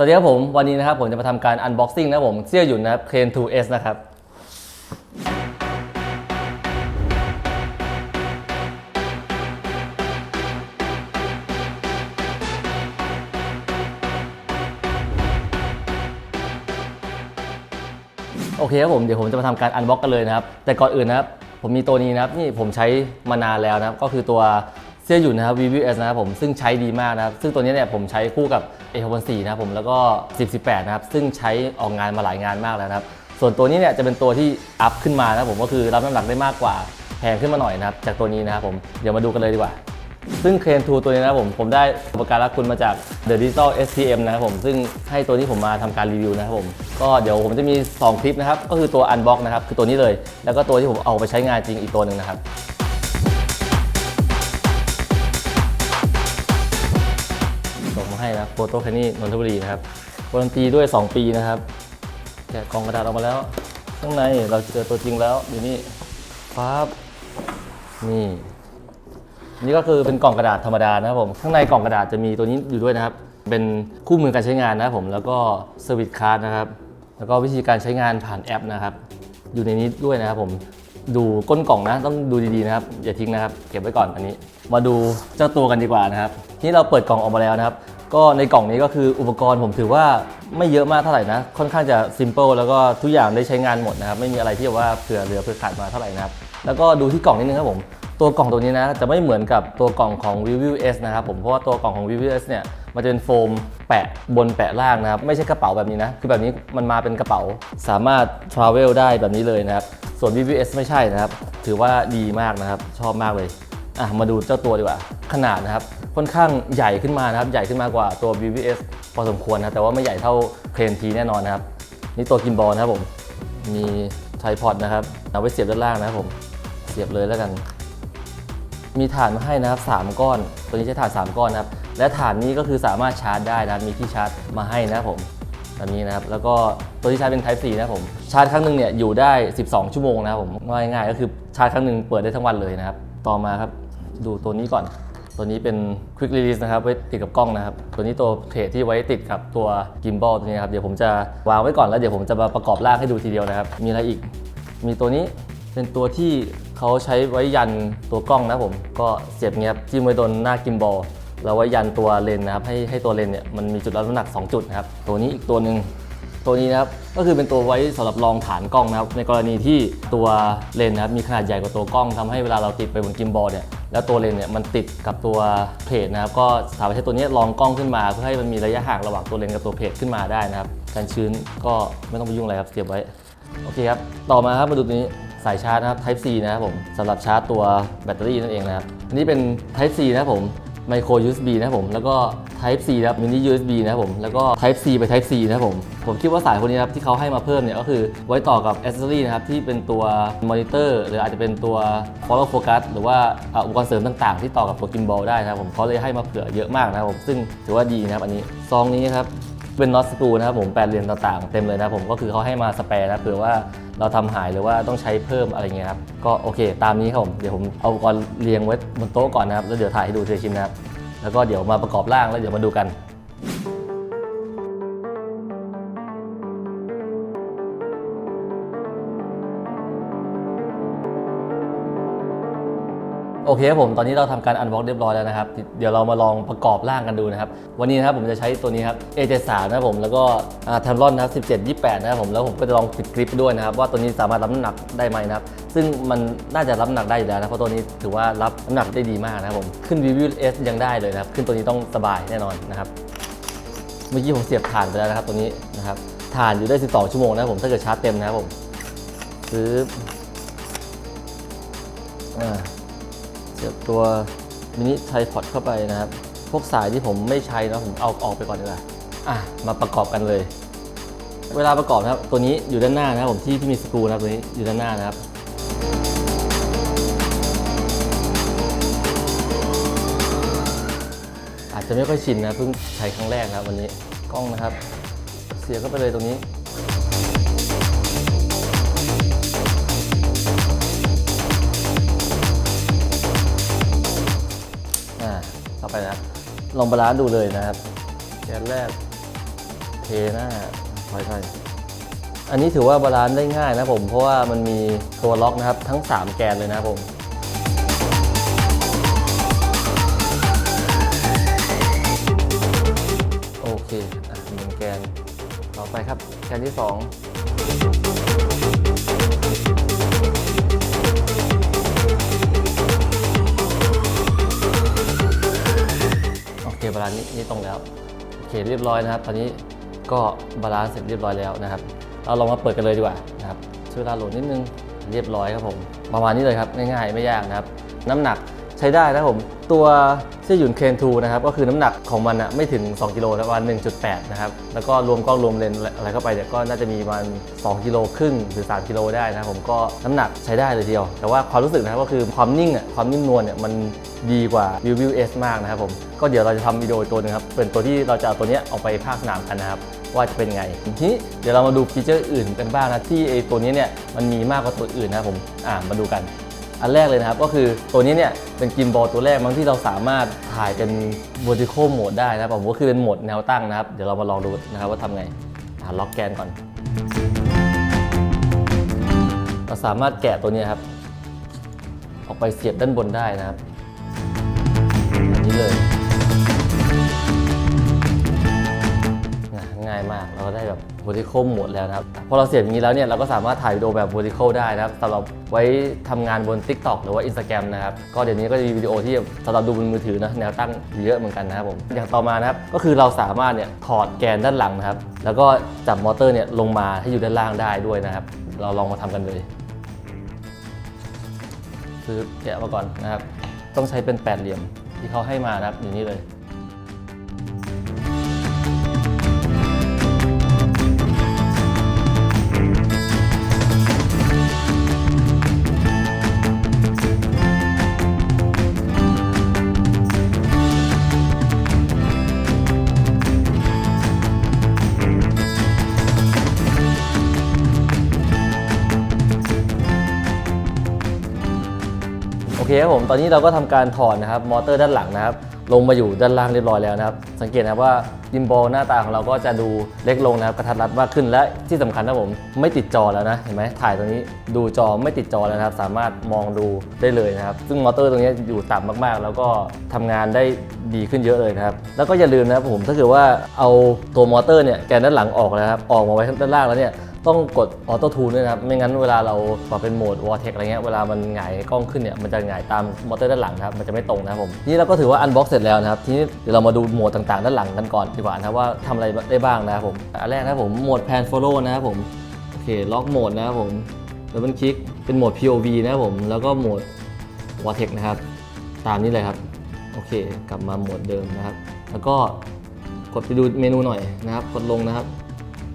สวัสดีครับผม วันนี้นะครับผมจะมาทำการ unboxing นะครับผมเสื้อหยุ่นนะครับ Crane 2S นะครับโอเคครับผมเดี๋ยวผมจะมาทำการอันบ็อกกันเลยนะครับ แต่ก่อนอื่นนะครับ ผมมีตัวนี้นะครับนี่ผมใช้มานานแล้วนะครับ ก็คือตัวเสื้อหยุ่นนะครับ VVS นะครับผมซึ่งใช้ดีมากนะครับ ซึ่งตัวนี้เนี่ยผมใช้คู่กับ a 6 4นะครับผมแล้วก็ 10 18 นะครับ ซึ่งใช้ออกงานมาหลายงานมากแล้วนะครับ ส่วนตัวนี้เนี่ยจะเป็นตัวที่อัพขึ้นมานะครับผมก็คือรับน้ำหนักได้มากกว่าแพงขึ้นมาหน่อยนะครับ จากตัวนี้นะครับผมเดี๋ยวมาดูกันเลยดีกว่า ซึ่งเครนทูตัวนี้นะครับผมผมได้อุปการะคุณมาจาก The Digital STM นะครับผมซึ่งให้ตัวนี้ผมมาทำการรีวิวนะครับผมก็เดี๋ยวผมจะมี 2 คลิปนะครับก็คือตัว Unbox นะครับคือตัวนี้เลย แล้วก็ตัวที่ผมเอาไปใช้งานจริงอีกตัวหนึ่งนะครับ โฟโต้แคนี่นนทบุรีนะครับการันตีด้วย 2 ปีนะครับแกะกล่องกระดาษออกมาแล้ว ข้างในเราเจอตัวจริงแล้วอยู่นี่ฟ้าบนี่ นี่ก็คือเป็นกล่องกระดาษธรรมดานะครับผม ข้างในกล่องกระดาษจะมีตัวนี้อยู่ด้วยนะครับ เป็นคู่มือการใช้งานนะครับผม แล้วก็เซอร์วิสคาร์ดนะครับ แล้วก็วิธีการใช้งานผ่านแอปนะครับ อยู่ในนี้ด้วยนะครับผม ดูก้นกล่องนะ ต้องดูดีๆนะครับ อย่าทิ้งนะครับ เก็บไว้ก่อนอันนี้ มาดูเจ้าตัวกันดีกว่านะครับที่เราเปิดกล่องออกมาแล้วนะครับ ก็ในกล่องนี้ก็คืออุปกรณ์ผมถือว่าไม่เยอะมากเท่าไหร่นะ ค่อนข้างจะซิมเ l ิลแล้วก็ทุกอย่างได้ใช้งานหมดนะครับ ไม่มีอะไรที่แบบว่าเผื่อเหลือเผื่อขาดมาเท่าไหร่นะครับ แล้วก็ดูที่กล่องนิดนึงครับผม ตัวกล่องตัวนี้นะ จะไม่เหมือนกับตัวกล่องของ v i v i w S นะครับผม เพราะว่าตัวกล่องของ v i v i w S เนี่ย มันจะเป็นโฟมแปะบนแปะล่างนะครับ ไม่ใช่กระเป๋าแบบนี้นะ คือแบบนี้มันมาเป็นกระเป๋า สามารถ travel ได้แบบนี้เลยนะครับ ส่วน v i v i w S ไม่ใช่นะครับ ถือว่าดีมากนะครับ ชอบมากเลย อะ มาดูเจ้าตัวดีกว่า ขนาดนะครับ ค่อนข้างใหญ่ขึ้นมานะครับใหญ่ขึ้นมากว่าตัว v i v i S พอสมควรนะแต่ว่าไม่ใหญ่เท่าเครนทีแน่นอนนะครับ นี่ตัวกิมบอลนะครับผมมีไทพอดนะครับเอาไว้เสียบด้านล่างนะครับผมเสียบเลยแล้วกัน มีฐานมาให้นะครับ 3 ก้อน ตัวนี้ใช้ฐาน 3 ก้อนนะครับ และฐานนี้ก็คือสามารถชาร์จได้นะมีที่ชาร์จมาให้นะครับผมแบบนี้นะครับแล้วก็ตัวที่ชาร์จเป็น Type C นะครับผมชาร์จครั้งหนึ่งเนี่ยอยู่ได้ 12 ชั่วโมงนะครับผมง่ายๆก็คือชาร์จครั้งหนึ่งเปิดได้ทั้งวันเลยนะครับ ต่อมาครับดูตัวนี้ก่อน ตัวนี้เป็น Quick Release นะครับ ไว้ติดกับกล้องนะครับ ตัวนี้ตัวเพจที่ไว้ติดกับตัว Gimbal ตัวนี้นะครับ เดี๋ยวผมจะวางไว้ก่อนแล้วเดี๋ยวผมจะมาประกอบร่างให้ดูทีเดียวนะครับ มีอะไรอีก มีตัวนี้เป็นตัวที่เขาใช้ไว้ยันตัวกล้องนะผม ก็เสียบเงี้ยบจิ้มไว้โดนหน้ากิมบอลแล้วไว้ยันตัวเลนนะครับ ให้ให้ตัวเลนเนี่ยมันมีจุดรับน้ำหนัก 2 จุดนะครับ ตัวนี้อีกตัวหนึ่ง ตัวนี้นะครับก็คือเป็นตัวไว้สำหรับรองฐานกล้องนะครับในกรณีที่ตัวเลนส์นะครับมีขนาดใหญ่กว่าตัวกล้องทำให้เวลาเราติดไปบนกิมบอลเนี่ยแล้วตัวเลนส์เนี่ยมันติดกับตัวเพจนะครับก็สามารถใช้ตัวนี้รองกล้องขึ้นมา เพื่อให้มันมีระยะห่างระหว่างตัวเลนส์กับตัวเพจขึ้นมาได้นะครับการชื้นก็ไม่ต้องไปยุ่งอะไรครับเสียบไว้โอเคครับต่อมาครับมาดูตัวนี้สายชาร์จนะครับ Type C นะครับผมสำหรับชาร์จตัวแบตเตอรี่นั่นเองนะครับอันนี้เป็น Type C นะครับผม Micro USB นะครับผมแล้วก็ Type C นะครับ Mini USB นะครับผม แล้วก็ Type C ไป Type C นะครับผม ผมคิดว่าสายพวกนี้นะครับที่เขาให้มาเพิ่มเนี่ยก็คือไว้ต่อกับ accessory นะครับที่เป็นตัวมอนิเตอร์หรืออาจจะเป็นตัว follow focus หรือว่าอุปกรณ์เสริมต่างๆ ที่ต่อกับตัว gimbal ได้นะครับผมเขาเลยให้มาเผื่อเยอะมากนะครับผมซึ่งถือว่าดีนะครับอันนี้ซองนี้ครับเป็นน็อตสกรูนะครับผมแปดเหลี่ยมต่างๆเต็มเลยนะครับผมก็คือเขาให้มาสแปร์นะเผื่อว่าเราทำหายหรือว่าต้องใช้เพิ่มอะไรเงี้ยครับก็โอเค ตามนี้ครับผมเดี๋ยวผมเอาอุปกรณ์เรียงไว้บนโต๊ะก่อนนะครับแล้วเดี๋ยวถ่ายให้ดูทีละชิ้นนะครับ แล้วก็เดี๋ยวมาประกอบร่างแล้วเดี๋ยวมาดูกัน โอเคครับผมตอนนี้เราทำการอันบ็อกเรียบร้อยแล้วนะครับ เดี๋ยวเรามาลองประกอบร่างกันดูนะครับ วันนี้นะครับผมจะใช้ตัวนี้ครับ A73 นะครับผมแล้วก็แทมรอนนะครับ17 28 นะครับผมแล้วผมก็จะลองติดกริปด้วยนะครับ ว่าตัวนี้สามารถรับน้ำหนักได้ไหมนะครับ ซึ่งมันน่าจะรับน้ำหนักได้อยู่แล้วนะเพราะตัวนี้ถือว่ารับน้ำหนักได้ดีมากนะครับผมขึ้น View S ยังได้เลยนะครับขึ้นตัวนี้ต้องสบายแน่นอนนะครับเมื่อกี้ผมเสียบถ่านไปแล้วนะครับตัวนี้นะครับถ่านอยู่ได้ 12 ชั่วโมงนะครับผมถ้าเกิดชาร์จเต็มนะครับผมซื้ออ่า เสียบตัวมินิไทพอดเข้าไปนะครับ พวกสายที่ผมไม่ใช้นะผมเอาออกไปก่อนดีกว่าอะมาประกอบกันเลย เวลาประกอบนะครับ ตัวนี้อยู่ด้านหน้านะครับผมที่ที่มีสกรูนะครับตัวนี้อยู่ด้านหน้านะครับอาจจะไม่ค่อยชินนะเพิ่งใช้ครั้งแรกนะครับวันนี้กล้องนะครับ เสียบเข้าไปเลยตรงนี้าไปนะครับ ลองบาลานซ์ดูเลยนะครับแกนแรกเคนะถอยไปอันนี้ถือว่าบาลานซ์ได้ง่ายนะผม เพราะว่ามันมีตัวล็อกนะครับทั้ง 3 แกนเลยนะครับผมโอเคอะหนึ่งแกนต่อไปครับ แกนที่ 2 เคเรียบร้อยนะครับ ตอนนี้ก็บาลานซ์เสร็จเรียบร้อยแล้วนะครับ เราลองมาเปิดกันเลยดีกว่านะครับช่วยเวลาโหลดนิดนึงเรียบร้อยครับผม ประมาณนี้เลยครับง่ายๆไม่ยากนะครับ น้ำหนัก ใช้ได้นะผม ตัวเสื้อหยุนเคนทูนะครับก็คือน้ำหนักของมันอะไม่ถึง 2 กิโลนะประมาณ1.8 นะครับ แล้วก็รวมกล้องรวมเลนอะไรเข้าไปเนี่ยก็น่าจะมีประมาณ2กิโลครึ่งหรือ 3 กิโลได้นะผมก็น้ำหนักใช้ได้เลยทีเดียว แต่ว่าความรู้สึกนะครับก็คือความนิ่งอะความนิ่มนวลเนี่ยมันดีกว่า View View S มากนะครับผมก็เดี๋ยวเราจะทำวิดีโอตัวหนึงครับเป็นตัวที่เราจะเอาตัวเนี้ยออกไปภาคสนามกันนะครับว่าจะเป็นไงทีนี้เดี๋ยวเรามาดูฟีเจอร์อื่นกันบ้างนะที่ไอตัวนี้เนี่ยมันมีมากกว่าตัวอื่นนะครับผมอ่ามาดูกัน อันแรกเลยนะครับ ก็คือตัวนี้เนี่ยเป็นกิมบอลตัวแรกมั้งที่เราสามารถถ่ายเป็น vertical mode ได้นะครับผมก็คือเป็นโหมดแนวตั้งนะครับ เดี๋ยวเรามาลองดูนะครับว่าทำไงอ่าล็อกแกนก่อนเราสามารถแกะตัวนี้ครับ ออกไปเสียบด้านบนได้นะครับ แบบ vertical mode แล้วนะครับ พอเราเสียบอย่างนี้แล้วเนี่ยเราก็สามารถถ่ายวิดีโอแบบ vertical ได้นะครับสำหรับไว้ทำงานบน TikTok หรือว่า Instagram นะครับ ก็เดี๋ยวนี้ก็จะมีวิดีโอที่สำหรับดูบนมือถือนะแนวตั้งเยอะเหมือนกันนะครับผม อย่างต่อมานะครับก็คือเราสามารถเนี่ยถอดแกนด้านหลังนะครับ แล้วก็จับมอเตอร์เนี่ยลงมาให้อยู่ด้านล่างได้ด้วยนะครับ เราลองมาทำกันเลยซื้อแกะมาก่อนนะครับ ต้องใช้เป็นแปดเหลี่ยมที่เขาให้มานะครับอย่างนี้เลย เคครับผมตอนนี้เราก็ทำการถอดนะครับมอเตอร์ด้านหลังนะครับลงมาอยู่ด้านล่างเรียบร้อยแล้วนะครับ สังเกตนะครับว่ายิมบอลหน้าตาของเราก็จะดูเล็กลงนะครับกระทัดรัดมากขึ้นและที่สำคัญนะผมไม่ติดจอแล้วนะเห็นไหมถ่ายตรงนี้ดูจอไม่ติดจอแล้วนะครับ สามารถมองดูได้เลยนะครับ ซึ่งมอเตอร์ตรงนี้อยู่ต่ำมากๆ แล้วก็ทำงานได้ดีขึ้นเยอะเลยนะครับ แล้วก็อย่าลืมนะครับผมถ้าเกิดว่าเอาตัวมอเตอร์เนี่ยแกนด้านหลังออกแล้วครับออกมาไว้ด้านล่างแล้วเนี่ย ต้องกดออโต้ทูนด้วยนะครับ ไม่งั้นเวลาเราปรับเป็นโหมดวอร์เทคอะไรเงี้ย เวลามันหงายกล้องขึ้นเนี่ย มันจะหงายตามมอเตอร์ด้านหลังนะครับ มันจะไม่ตรงนะครับผม นี้เราก็ถือว่าอันบ็อกเสร็จแล้วนะครับ ทีนี้เดี๋ยวเรามาดูโหมดต่างๆ ด้านหลังกันก่อนดีกว่านะครับว่าทำอะไรได้บ้างนะครับผม อันแรกนะครับผมโหมดแพนโฟโล่นะครับผม โอเค ล็อกโหมดนะครับผมแล้วมันคลิกเป็นโหมด POV นะครับผม แล้วก็โหมดวอร์เทคนะครับ ตามนี้เลยครับ โอเค กลับมาโหมดเดิมนะครับ แล้วก็กดไปดูเมนูหน่อยนะครับ กดลงนะครับ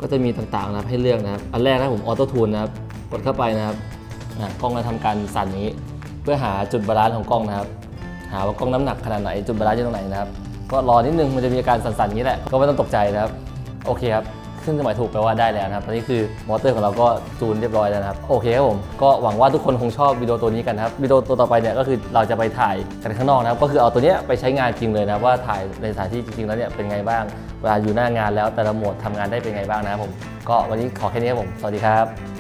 ก็จะมีต่างๆนะครับให้เลือกนะครับ อันแรกนะผมออโต้ทูนนะครับ กดเข้าไปนะครับอะกล้องจะทำการสั่นอย่างนี้ เพื่อหาจุดบาลานซ์ของกล้องนะครับ หาว่ากล้องน้ำหนักขนาดไหนจุดบาลานซ์อยู่ตรงไหนนะครับ ก็รอนิดนึงมันจะมีอาการสั่นๆอย่างนี้แหละ ก็ไม่ต้องตกใจนะครับ โอเคครับ ขึ้นสมัยถูกแปลว่าได้แล้วนะครับตอนนี้คือมอเตอร์ของเราก็จูนเรียบร้อยแล้วนะครับโอเคครับผมก็หวังว่าทุกคนคงชอบวิดีโอตัวนี้กันนะครับวิดีโอตัวต่อไปเนี่ยก็คือเราจะไปถ่ายกันข้างนอกนะครับก็คือเอาตัวเนี้ยไปใช้งานจริงเลยนะครับว่าถ่ายในสถานที่จริงๆแล้วเนี่ยเป็นไงบ้าง เวลาอยู่หน้างานแล้วแต่ละโหมดทำงานได้เป็นไงบ้างนะครับผมก็วันนี้ขอแค่นี้ครับผมสวัสดีครับ